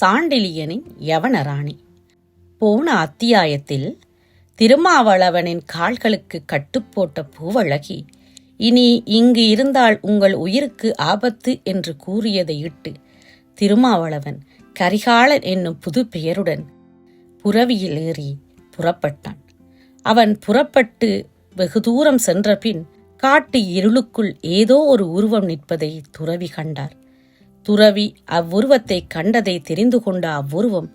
சாண்டிலியனின் யவனராணி. போன அத்தியாயத்தில் திருமாவளவனின் கால்களுக்கு கட்டுப்போட்ட பூவழகி இனி இங்கு இருந்தால் உங்கள் உயிருக்கு ஆபத்து என்று கூறியதை இட்டு திருமாவளவன் கரிகாலன் என்னும் புது பெயருடன் புறவியில் ஏறி புறப்பட்டான். அவன் புறப்பட்டு வெகு தூரம் சென்றபின் காட்டு இருளுக்குள் ஏதோ ஒரு உருவம் நிற்பதை துறவி கண்டார். துறவி அவ்வுருவத்தை கண்டதை தெரிந்து கொண்ட அவ்வுருவம்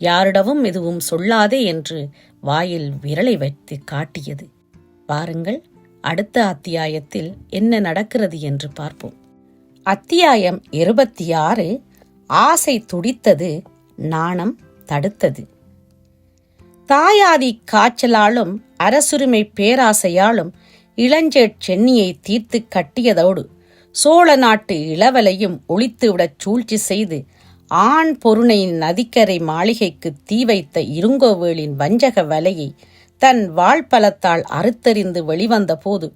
யாரிடமும் எதுவும் சொல்லாதே என்று வாயில் விரலை வைத்து காட்டியது. பாருங்கள் அடுத்த அத்தியாயத்தில் என்ன நடக்கிறது என்று பார்ப்போம். அத்தியாயம் இருபத்தி ஆறு ஆசை துடித்தது நாணம் தடுத்தது. தாயாதி காய்ச்சலாலும் அரசுரிமை பேராசையாலும் இளஞ்சேட் சென்னியை தீர்த்து கட்டியதோடு சோழ நாட்டு இளவலையும் ஒழித்துவிடச் சூழ்ச்சி செய்து ஆண் பொருணை நதிக்கரை மாளிகைக்கு தீ வைத்த இருங்கோவேளின் வஞ்சக வலையை தன் வாழ்பலத்தால் அறுத்தறிந்து வெளிவந்த போது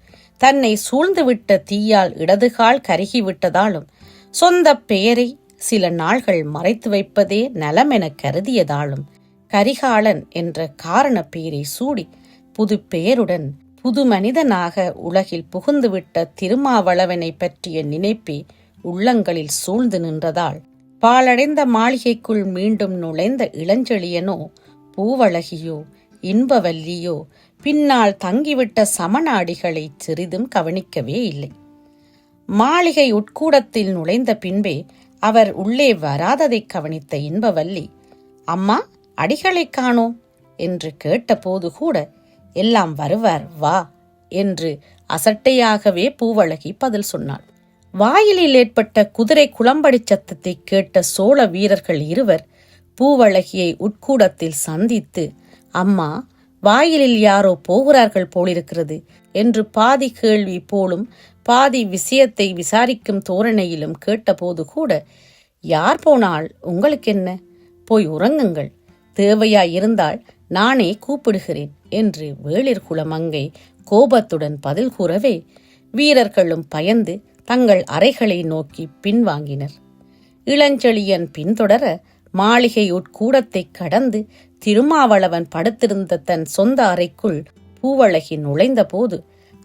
தன்னை சூழ்ந்துவிட்ட தீயால் இடதுகால் கருகிவிட்டதாலும் சொந்த பெயரை சில நாள்கள் மறைத்து வைப்பதே நலமென கருதியதாலும் கரிகாலன் என்ற காரண பெயரை சூடி புது பெயருடன் புது மனிதனாக உலகில் புகுந்துவிட்ட திருமாவளவனை பற்றிய நினைப்பே உள்ளங்களில் சூழ்ந்து நின்றதால் பாலடைந்த மாளிகைக்குள் மீண்டும் நுழைந்த இளஞ்செழியனோ பூவழகியோ இன்பவல்லியோ பின்னால் தங்கிவிட்ட சமநாடிகளை சிறிதும் கவனிக்கவே இல்லை. மாளிகை உட்கூடத்தில் நுழைந்த பின்பே அவர் உள்ளே வராததைக் கவனித்த இன்பவல்லி அம்மா அடிகளைக் காணோம் என்று கேட்டபோது கூட எல்லாம் வருவார் வா என்று அசட்டையாகவே பூவழகி பதில் சொன்னாள். வாயிலில் ஏற்பட்ட குதிரை குளம்படி சத்தத்தை கேட்ட சோழ வீரர்கள் இருவர் பூவழகியை உட்கூடத்தில் சந்தித்து அம்மா வாயிலில் யாரோ போகிறார்கள் போலிருக்கிறது என்று பாதி கேள்வி போலும் பாதி விஷயத்தை விசாரிக்கும் தோரணையிலும் கேட்டபோது கூட யார் போனால்? உங்களுக்கு என்ன போய் உறங்குங்கள். தேவையாய் இருந்தால் நானே கூப்பிடுகிறேன் என்று வேளிர் குலமங்கை கோபத்துடன் பதில் கூறவே வீரர்களும் பயந்து தங்கள் அறைகளை நோக்கி பின்வாங்கினர். இளஞ்செழியன் பின்தொடர மாளிகை உட்கூடத்தை கடந்து திருமாவளவன் படுத்திருந்த தன் சொந்த அறைக்குள் பூவழகி நுழைந்தபோது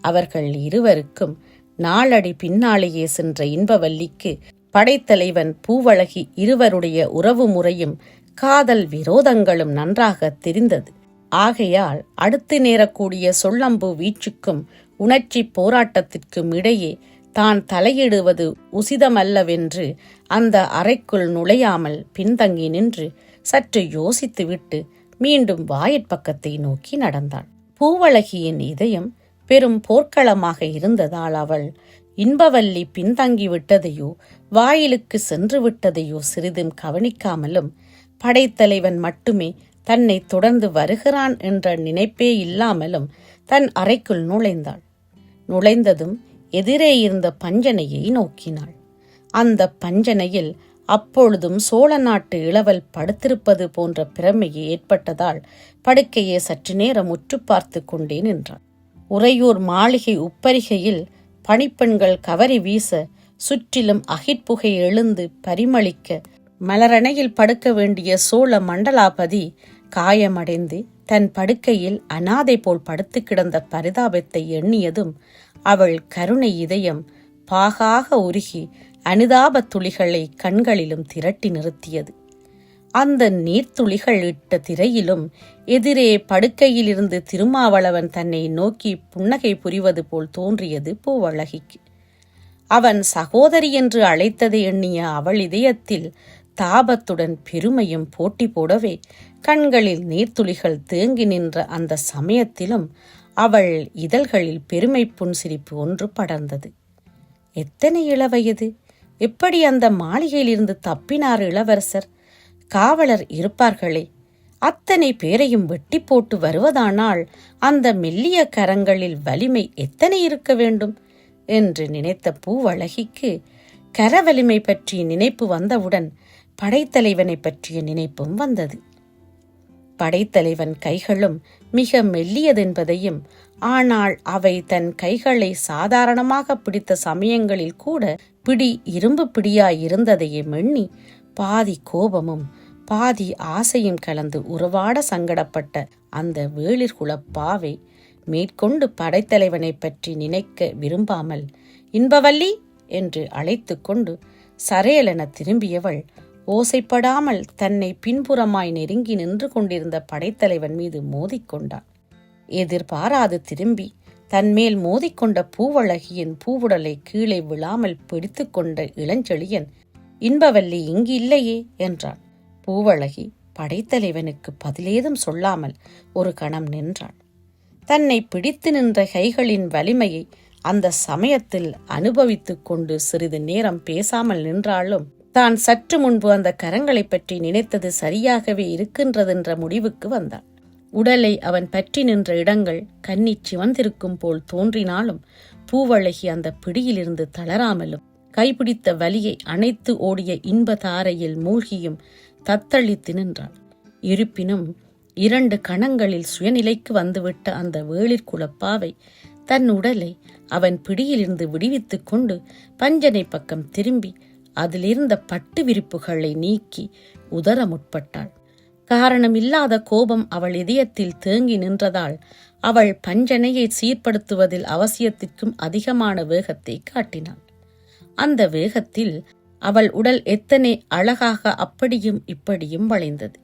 அவர்கள் இருவருக்கும் நாளடி பின்னாலேயே சென்ற இன்பவல்லிக்கு படைத்தலைவன் பூவழகி இருவருடைய உறவு முறையும் காதல் விரோதங்களும் நன்றாக தெரிந்தது. ஆகையால் அடுத்து நேரக்கூடிய சொல்லம்பு வீச்சுக்கும் உணர்ச்சி போராட்டத்திற்கும் இடையே தான் தலையிடுவது உசிதமல்லவென்று அந்த அறைக்குள் நுழையாமல் பின்தங்கி நின்று சற்று யோசித்துவிட்டு மீண்டும் வாயிற்பக்கத்தை நோக்கி நடந்தாள் பூவழகியின் இதயம் பெரும் போர்க்களமாக இருந்ததால் அவள் இன்பவல்லி பின்தங்கி விட்டதையோ வாயிலுக்கு சென்று விட்டதையோ சிறிதும் கவனிக்காமலும் படைத்தலைவன் மட்டுமே தன்னை தொடர்ந்து வருகிறான் என்ற நினைப்பே இல்லாமலும் தன் அறைக்குள் நுழைந்தாள். நுழைந்ததும் எதிரே இருந்த பஞ்சனையை நோக்கினாள். அந்த பஞ்சனையில் அப்பொழுதும் சோழ நாட்டு இளவல் படுத்திருப்பது போன்ற பிரமையை ஏற்பட்டதால் படுக்கையை சற்று நேரம் உற்று பார்த்து கொண்டே நின்றாள். உறையூர் மாளிகை உப்பரிகையில் பணிப்பெண்கள் கவரி வீச சுற்றிலும் அகிற்புகை எழுந்து பரிமளிக்க மலரணையில் படுக்க வேண்டிய சோழ மண்டலாபதி காயமடைந்து தன் படுக்கையில் அனாதை போல் படுத்து கிடந்த பரிதாபத்தை எண்ணியதும் அவள் கருணை இதயம் பாகாக உருகி அனுதாபத் துளிகளை கண்களிலும் திரட்டி நிறுத்தியது. அந்த நீர்த்துளிகள் இட்ட திரையிலும் எதிரே படுக்கையிலிருந்து திருமாவளவன் தன்னை நோக்கி புன்னகை புரிவது போல் தோன்றியது பூவழகிக்கு. அவன் சகோதரி என்று அழைத்ததை எண்ணிய அவள் இதயத்தில் தாபத்துடன் பெருமையும் போட்டி போடவே கண்களில் நீர்த்துளிகள் தேங்கி நின்ற அந்த சமயத்திலும் அவள் இதழ்களில் பெருமை புன்சிரிப்பு ஒன்று படர்ந்தது. எத்தனை இளவயது எப்படி அந்த மாளிகையிலிருந்து தப்பினார் இளவரசர்? காவலர் இருப்பார்களே அத்தனை பேரையும் வெட்டி போட்டு வருவதானால் அந்த மெல்லிய கரங்களில் வலிமை எத்தனை இருக்க வேண்டும்? என்று நினைத்த பூவழகிக்கு கரவலிமை பற்றிய நினைப்பு வந்தவுடன் படைத்தலைவனை பற்றிய நினைப்பும் வந்தது. படைத்தலைவன் கைகளும் மிக மெல்லியதென்பதையும் ஆனால் அவை தன் கைகளை சாதாரணமாக பிடித்த சமயங்களில் கூட பிடி இரும்பு பிடியாயிருந்ததையே எண்ணி பாதி கோபமும் பாதி ஆசையும் கலந்து உறவாட சங்கடப்பட்ட அந்த வேளிர்குலப் பாவை மேற்கொண்டு படைத்தலைவனை பற்றி நினைக்க விரும்பாமல் இன்பவல்லி என்று அழைத்து கொண்டு சரையலென திரும்பியவள் ஓசைப்படாமல் தன்னை பின்புறமாய் நெருங்கி நின்று கொண்டிருந்த படைத்தலைவன் மீது மோதிக்கொண்டான். எதிர்பாராது திரும்பி தன்மேல் மோதிக்கொண்ட பூவழகியின் பூவுடலை கீழே விழாமல் பிடித்து கொண்ட இளஞ்செழியன் இன்பவல்லி இங்கு இல்லையே என்றான். பூவழகி படைத்தலைவனுக்கு பதிலேதும் சொல்லாமல் ஒரு கணம் நின்றாள். தன்னை பிடித்து நின்ற கைகளின் வலிமையை அந்த சமயத்தில் அனுபவித்துக் கொண்டு சிறிது நேரம் பேசாமல் நின்றாலும் தான் சற்று முன்பு அந்த கரங்களை பற்றி நினைத்தது சரியாகவே இருக்கின்றதென்ற முடிவுக்கு வந்தான். உடலை அவன் பற்றி நின்ற இடங்கள் கன்னி சிவந்திருக்கும் போல் தோன்றினாலும் பூவழகி அந்த பிடியிலிருந்து தளராமலும் கைப்பிடித்த வலியை அணைத்து ஓடிய இன்ப தாரையில் மூழ்கியும் தத்தளித்து நின்றான். இருப்பினும் இரண்டு கணங்களில் சுயநிலைக்கு வந்துவிட்ட அந்த வேளிற்குலப்பாவை தன் உடலை அவன் பிடியிலிருந்து விடுவித்துக் கொண்டு பஞ்சனை பக்கம் திரும்பி அதிலிருந்த பட்டு விரிப்புகளை நீக்கி உதற முற்பட்டாள். காரணமில்லாத கோபம் அவள் இதயத்தில் தேங்கி நின்றதால் அவள் பஞ்சனையை சீர்படுத்துவதில் அவசியத்திற்கும் அதிகமான வேகத்தை காட்டினாள். அந்த வேகத்தில் அவள் உடல் எத்தனை அழகாக அப்படியும் இப்படியும் வளைந்தது.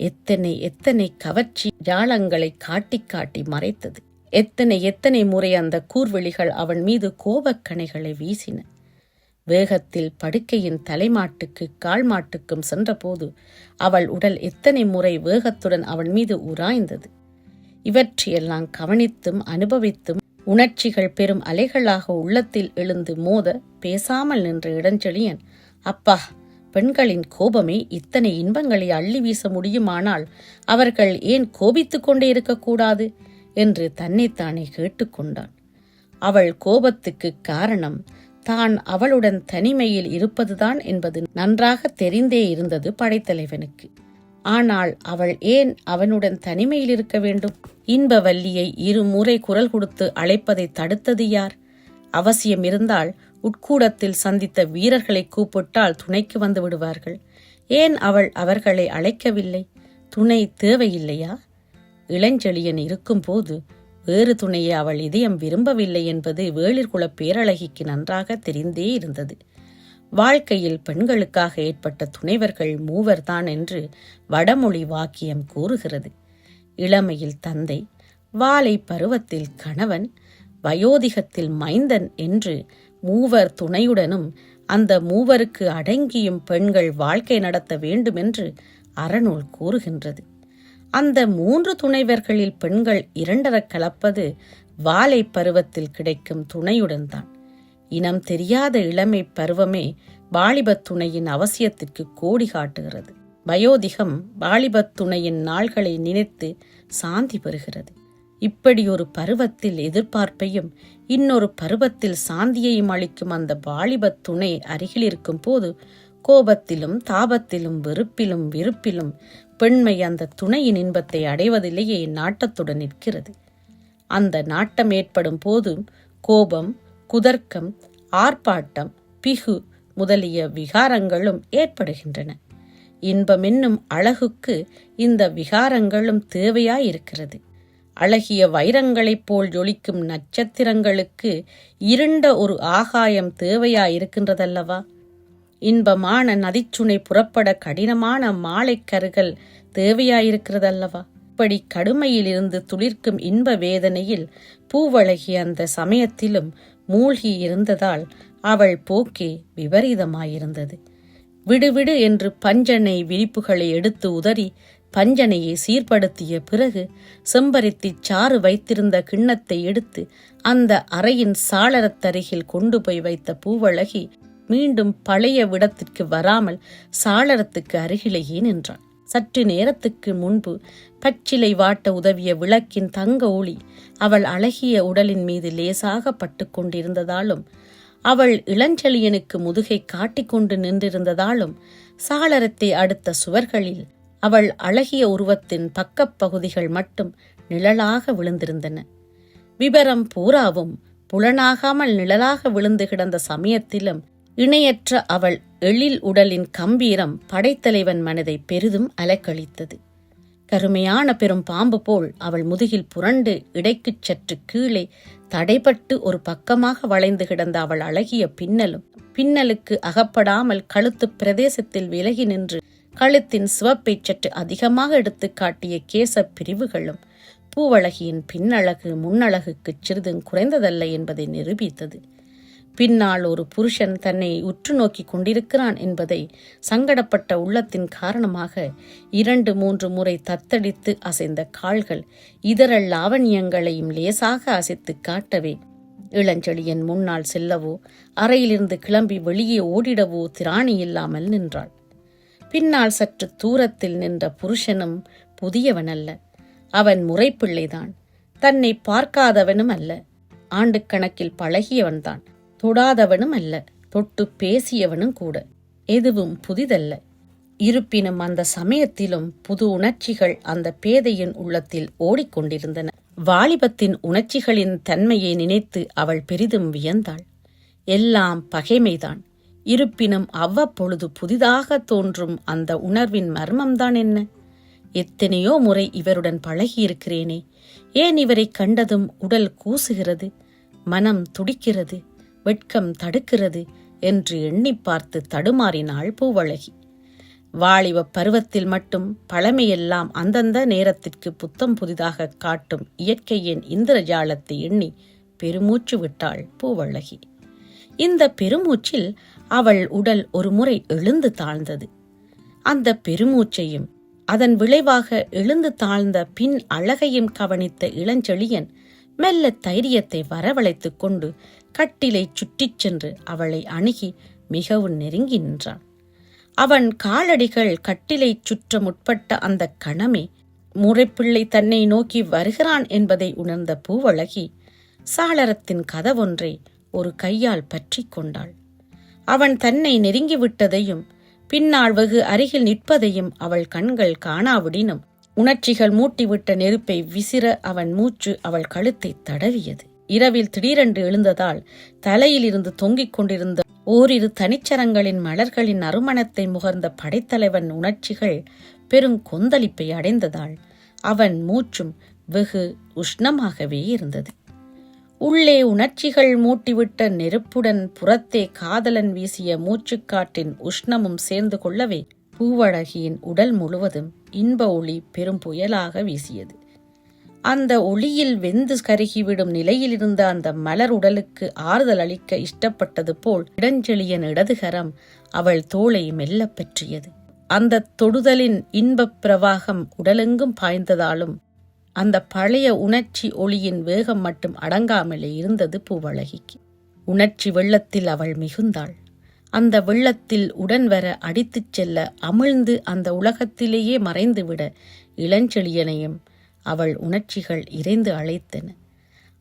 எத்தனை எத்தனை கவர்ச்சி ஜாலங்களை காட்டி காட்டி மறைத்தது. எத்தனை எத்தனை முறை அந்த கூர்வெளிகள் அவன் மீது கோபக்கணைகளை வீசின. வேகத்தில் படுக்கையின் தலைமாட்டுக்கு கால் மாட்டுக்கும் சென்றபோது அவள் உடல் எத்தனை முறை வேகத்துடன் அவன் மீது உராய்ந்தது. இவற்றையெல்லாம் கவனித்தும் அனுபவித்தும் உணர்ச்சிகள் பெரும் அலைகளாக உள்ளத்தில் எழுந்து மோத பேசாமல் நின்ற இடஞ்செழியன் அப்பா பெண்களின் கோபமே இத்தனை இன்பங்களை அள்ளி வீச முடியுமானால் அவர்கள் ஏன் கோபித்துக் கொண்டே இருக்கக்கூடாது? என்று தன்னைத்தானே கேட்டுக்கொண்டான் அவள் கோபத்துக்கு காரணம் தான் அவளுடன் தனிமையில் இருப்பதுதான் என்பது நன்றாக தெரிந்தே இருந்தது படைத்தலைவனுக்கு. ஆனால் அவள் ஏன் அவனுடன் தனிமையில் இருக்க வேண்டும்? இன்பவல்லியை இருமுறை குரல் கொடுத்து அழைப்பதை தடுத்தது யார்? அவசியம் இருந்தால் உட்கூடத்தில் சந்தித்த வீரர்களை கூப்பிட்டால் துணைக்கு வந்து விடுவார்கள். ஏன் அவள் அவர்களை அழைக்கவில்லை? துணை தேவையில்லையா? இளஞ்செழியன் இருக்கும்போது வேறு துணையை அவள் இதயம் விரும்பவில்லை என்பது வேளிர்குலப் பேரழகிக்கு நன்றாக தெரிந்தே இருந்தது. வாழ்க்கையில் பெண்களுக்காக ஏற்பட்ட துணைவர்கள் மூவர்தான் என்று வடமொழி வாக்கியம் கூறுகிறது. இளமையில் தந்தை வாலை பருவத்தில் கணவன் வயோதிகத்தில் மைந்தன் என்று மூவர் துணையுடனும் அந்த மூவருக்கு அடங்கியும் பெண்கள் வாழ்க்கை நடத்த வேண்டுமென்று அறநூல் கூறுகின்றது. அந்த மூன்று துணைவர்களில் பெண்கள் இரண்டரக் கலப்பது வாலை பருவத்தில் கிடைக்கும் துணையுடன் தான். இனம் தெரியாத இளமை பருவமே வாலிபத் துணையின் அவசியத்திற்கு கோடி காட்டுகிறது. வயோதிகம் வாலிபத் துணையின் நாள்களை நினைத்து சாந்தி பெறுகிறது. இப்படி ஒரு பருவத்தில் எதிர்பார்ப்பையும் இன்னொரு பருவத்தில் சாந்தியையும் அளிக்கும் அந்த வாலிபத் துணை அருகில் இருக்கும் போது கோபத்திலும் தாபத்திலும் வெறுப்பிலும் விருப்பிலும் பெண்மை அந்த துணையின் இன்பத்தை அடைவதிலேயே நாட்டத்துடன் நிற்கிறது. அந்த நாட்டம் ஏற்படும் போது கோபம் குதர்க்கம் ஆர்ப்பாட்டம் பிகு முதலிய விகாரங்களும் ஏற்படுகின்றன. இன்பமென்னும் அழகுக்கு இந்த விகாரங்களும் தேவையாயிருக்கிறது. அழகிய வைரங்களைப் போல் ஜொலிக்கும் நட்சத்திரங்களுக்கு இருண்ட ஒரு ஆகாயம் தேவையாயிருக்கின்றதல்லவா? இன்பமான நதிச்சுனை புறப்பட கடினமான மாலைக்கருகள் தேவையாயிருக்கிறதல்லவா? இப்படி கடுமையிலிருந்து துளிர்க்கும் இன்ப வேதனையில் பூவழகி அந்த சமயத்திலும் மூழ்கி இருந்ததால் அவள் போக்கே விபரீதமாயிருந்தது. விடுவிடு என்று பஞ்சனை விரிப்புகளை எடுத்து உதறி பஞ்சனையை சீர்படுத்திய பிறகு செம்பருத்திச் சாறு வைத்திருந்த கிண்ணத்தை எடுத்து அந்த அறையின் சாளரத்தருகில் கொண்டு போய் வைத்த பூவழகி மீண்டும் பழைய விடத்திற்கு வராமல் சாளரத்துக்கு அருகிலேயே நின்றாள் சற்று நேரத்துக்கு முன்பு பச்சிலை வாட்ட உதவிய விளக்கின் தங்க ஒளி அவள் அழகிய உடலின் மீது லேசாக பட்டு கொண்டிருந்ததாலும் அவள் இளஞ்செழியனுக்கு முதுகை காட்டிக்கொண்டு நின்றிருந்ததாலும் சாளரத்தை அடுத்த சுவர்களில் அவள் அழகிய உருவத்தின் பக்கப் பகுதிகள் மட்டும் நிழலாக விழுந்திருந்தன. விபரம் பூராவும் புலனாகாமல் நிழலாக விழுந்து கிடந்த சமயத்திலும் இணையற்ற அவள் எழில் உடலின் கம்பீரம் படைத்தலைவன் மனதை பெரிதும் அலக்களித்தது கருமையான பெரும் பாம்பு போல் அவள் முதுகில் புரண்டு இடைக்குச் சற்று கீழே தடைபட்டு ஒரு பக்கமாக வளைந்து கிடந்த அவள் அழகிய பின்னலும் பின்னலுக்கு அகப்படாமல் கழுத்து பிரதேசத்தில் விலகி நின்று கழுத்தின் சிவப்பை சற்று அதிகமாக எடுத்து காட்டிய கேச பிரிவுகளும் பூவழகியின் பின்னழகு முன்னழகுக்குச் சிறிதும் குறைந்ததல்ல என்பதை நிரூபித்தது. பின்னால் ஒரு புருஷன் தன்னை உற்று நோக்கிக் கொண்டிருக்கிறான் என்பதை சங்கடப்பட்ட உள்ளத்தின் காரணமாக இரண்டு மூன்று முறை தத்தடித்து அசைந்த கால்கள் இதர லாவண்யங்களையும் லேசாக அசைத்து காட்டவே இளஞ்செழியன் முன்னால் செல்லவோ அறையிலிருந்து கிளம்பி வெளியே ஓடிடவோ திராணி இல்லாமல் நின்றாள். பின்னால் சற்று தூரத்தில் நின்ற புருஷனும் புதியவனல்ல. அவன் முறைப்பிள்ளைதான். தன்னை பார்க்காதவனும் அல்ல. ஆண்டுக்கணக்கில் பழகியவன்தான். தொடாதவனும் அல்ல தொட்டு பேசியவனும் கூட. எதுவும் புதிதல்ல. இருப்பினும் அந்த சமயத்திலும் புது உணர்ச்சிகள் அந்த பேதையின் உள்ளத்தில் ஓடிக்கொண்டிருந்தன. வாலிபத்தின் உணர்ச்சிகளின் தன்மையை நினைத்து அவள் பெரிதும் வியந்தாள். எல்லாம் பகைமைதான். இருப்பினும் அவ்வப்பொழுது புதிதாக தோன்றும் அந்த உணர்வின் மர்மம்தான் என்ன? எத்தனையோ முறை இவருடன் பழகியிருக்கிறேனே. ஏன் இவரை கண்டதும் உடல் கூசுகிறது மனம் துடிக்கிறது? வெட்கம் தடுக்கிறது என்று எண்ணி பார்த்து தடுமாறினாள் பூவழகி. வாலிப பருவத்தில் மட்டும் பழமையெல்லாம் அந்தந்த நேரத்திற்கு புத்தம் புதிதாக காட்டும் இயற்கையின் இந்திரஜாலத்தை எண்ணி பெருமூச்சு விட்டாள் பூவழகி. இந்த பெருமூச்சில் அவள் உடல் ஒரு முறை எழுந்து தாழ்ந்தது. அந்த பெருமூச்சையும் அதன் விளைவாக எழுந்து தாழ்ந்த பின் அழகையும் கவனித்த இளஞ்செழியன் மெல்ல தைரியத்தை வரவழைத்துக் கொண்டு கட்டிலை சுற்றிச் சென்று அவளை அணுகி மிகவும் நெருங்கி நின்றான். அவன் காலடிகள் கட்டிலை சுற்ற முற்பட்ட அந்த கணமே முறைப்பிள்ளை தன்னை நோக்கி வருகிறான் என்பதை உணர்ந்த பூவழகி சாளரத்தின் கதவொன்றை ஒரு கையால் பற்றி கொண்டாள். அவன் தன்னை நெருங்கிவிட்டதையும் பின்னால் வெகு அருகில் நிற்பதையும் அவள் கண்கள் காணாவிடினும் உணர்ச்சிகள் மூட்டிவிட்ட நெருப்பை விசிற அவன் மூச்சு அவள் கழுத்தை தடவியது. இரவில் திடீரென்று எழுந்ததால் தலையில் இருந்து தொங்கிக் கொண்டிருந்த ஓரிரு தனிச்சரங்களின் மலர்களின் நறுமணத்தை முகர்ந்த படைத்தலைவன் உணர்ச்சிகள் பெரும் கொந்தளிப்பை அடைந்ததால் அவன் மூச்சும் வெகு உஷ்ணமாகவே இருந்தது. உள்ளே உணர்ச்சிகள் மூட்டிவிட்ட நெருப்புடன் புறத்தே காதலன் வீசிய மூச்சுக்காற்றின் உஷ்ணமும் சேர்ந்து கொள்ளவே பூவழகியின் உடல் முழுவதும் இன்ப ஒளி பெரும் புயலாக வீசியது. அந்த ஒளியில் வெந்து கருகிவிடும் நிலையிலிருந்த அந்த மலர் உடலுக்கு ஆறுதல் அளிக்க இஷ்டப்பட்டது போல் இடஞ்செழியன் இடதுகரம் அவள் தோளை மெல்லப் பற்றியது. அந்த தொடுதலின் இன்பப் பிரவாகம் உடலெங்கும் பாய்ந்ததாலும் அந்த பழைய உணர்ச்சி ஒளியின் வேகம் மட்டும் அடங்காமலே இருந்தது பூவழகிக்கு. உணர்ச்சி வெள்ளத்தில் அவள் மிகுந்தாள். அந்த வெள்ளத்தில் உடன் வர அடித்துச் செல்ல அமிழ்ந்து அந்த உலகத்திலேயே மறைந்துவிட இளஞ்செழியனையும் அவள் உணர்ச்சிகள் இறைந்து அழைத்தன.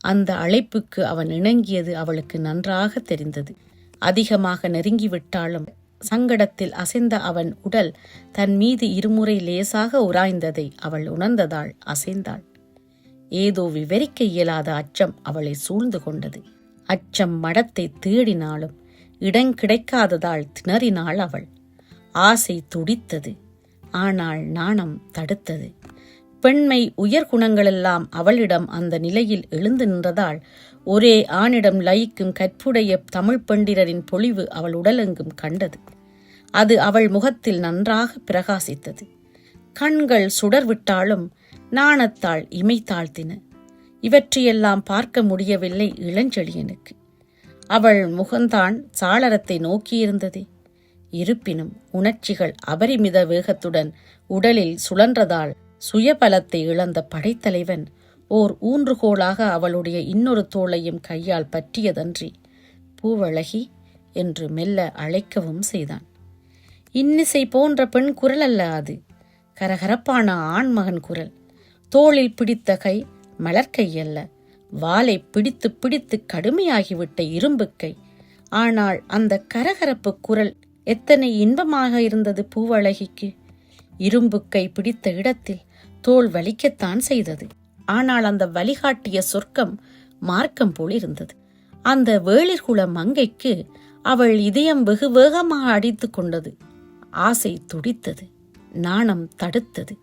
அந்த அழைப்புக்கு அவன் இணங்கியது அவளுக்கு நன்றாக தெரிந்தது. அதிகமாக நெருங்கிவிட்டாலும் சங்கடத்தில் அசைந்த அவன் உடல் தன் மீது இருமுறை லேசாக உராய்ந்ததை அவள் உணர்ந்ததால் அசைந்தாள். ஏதோ விவரிக்க இயலாத அச்சம் அவளை சூழ்ந்து கொண்டது. அச்சம் மடத்தை தேடினாலும் இடம் கிடைக்காததால் திணறினாள் அவள். ஆசை துடித்தது. ஆனால் நாணம் தடுத்தது. பெண்மை உயர் குணங்களெல்லாம் அவளிடம் அந்த நிலையில் எழுந்து நின்றதால் ஒரே ஆணிடம் லயிக்கும் கற்புடைய தமிழ் பண்டிரரின் பொலிவு அவள் உடலெங்கும் கண்டது. அது அவள் முகத்தில் நன்றாக பிரகாசித்தது. கண்கள் சுடர்விட்டாலும் நாணத்தால் இமை தாழ்த்தின. இவற்றையெல்லாம் பார்க்க முடியவில்லை இளஞ்செழியனுக்கு. அவள் முகந்தான் சாளரத்தை நோக்கியிருந்ததே. இருப்பினும் உணர்ச்சிகள் அபரிமித வேகத்துடன் உடலில் சுழன்றதால் சுயபலத்தை இழந்த படைத்தலைவன் ஓர் ஊன்றுகோலாக அவளுடைய இன்னொரு தோளையும் கையால் பற்றியதன்றி பூவழகி என்று மெல்ல அழைக்கவும் செய்தான். இன்னிசை போன்ற பெண் குரல் அல்ல அது. கரகரப்பான ஆண்மகன் குரல். தோளில் பிடித்த கை மலர்க்கை அல்ல. வாளை பிடித்து பிடித்து கடுமையாகிவிட்ட இரும்பு கை. ஆனால் அந்த கரகரப்பு குரல் எத்தனை இன்பமாக இருந்தது பூவழகிக்கு. இரும்பு கை பிடித்த இடத்தில் தோல் வலிக்கத்தான் செய்தது. ஆனால் அந்த வழிகாட்டிய சொர்க்கம் மார்க்கம் போல் இருந்தது. அந்த வேளிர்குல மங்கைக்கு அவள் இதயம் வெகு வேகமாக அடித்து கொண்டது. ஆசை துடித்தது. நாணம் தடுத்தது.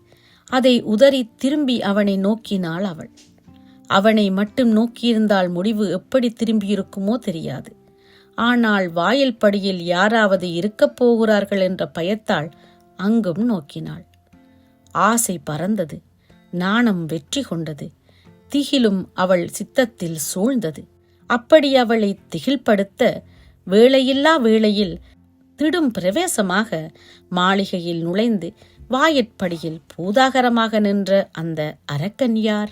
அதை உதறி திரும்பி அவனை நோக்கினாள் அவள். அவனை மட்டும் நோக்கியிருந்தால் முடிவு எப்படி திரும்பியிருக்குமோ தெரியாது. ஆனால் வாயில் படியில் யாராவது இருக்கப் போகிறார்கள் என்ற பயத்தால் அங்கும் நோக்கினாள். ஆசை பறந்தது. நாணம் வெற்றி கொண்டது. திகிலும் அவள் சித்தத்தில் சூழ்ந்தது. அப்படி அவளை திகில்படுத்த வேளையில்லா வேளையில் திடும் பிரவேசமாக மாளிகையில் நுழைந்து வாயிற்படியில் பூதாகரமாக நின்ற அந்த அரக்கன் யார்?